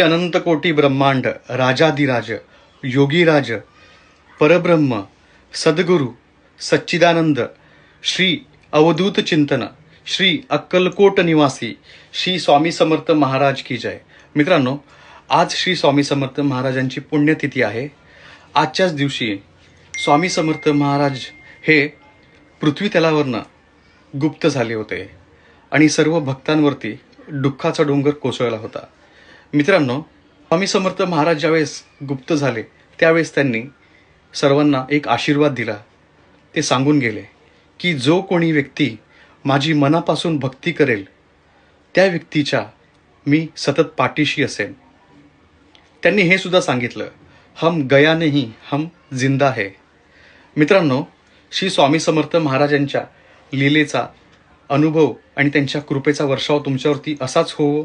अनंत कोटी ब्रह्मांड राजाधिराज योगीराज परब्रह्म सद्गुरु सच्चिदानंद श्री अवधूत चिंतन श्री अक्कलकोट निवासी श्री स्वामी समर्थ महाराज की जय. मित्रांनो आज श्री स्वामी समर्थ महाराजांची पुण्यतिथी आहे. आजच्याच दिवशी स्वामी समर्थ महाराज हे पृथ्वी तलावरनं गुप्त झाले होते आणि सर्व भक्तांवरती दुःखाचा डोंगर कोसळला होता. मित्रांनो स्वामी समर्थ महाराज ज्यावेळेस गुप्त झाले त्यावेळेस त्यांनी सर्वांना एक आशीर्वाद दिला. ते सांगून गेले की जो कोणी व्यक्ती माझी मनापासून भक्ती करेल त्या व्यक्तीच्या मी सतत पाठीशी असेन. त्यांनी हे सुद्धा सांगितलं हम गया नाही हम जिंदा है. मित्रांनो श्री स्वामी समर्थ महाराजांच्या लीलेचा अनुभव आणि त्यांच्या कृपेचा वर्षाव तुमच्यावरती असाच होवो.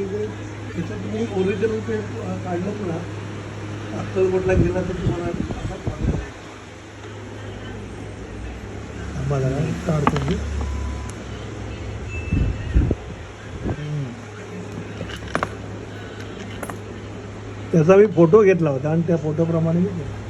त्याच्यात तुम्ही ओरिजिनल पे काढलं ना अक्कलकोटला गेला तर तुम्हाला आम्हाला काढतो मी त्याचा मी फोटो घेतला होता आणि त्या फोटोप्रमाणे मी केलं.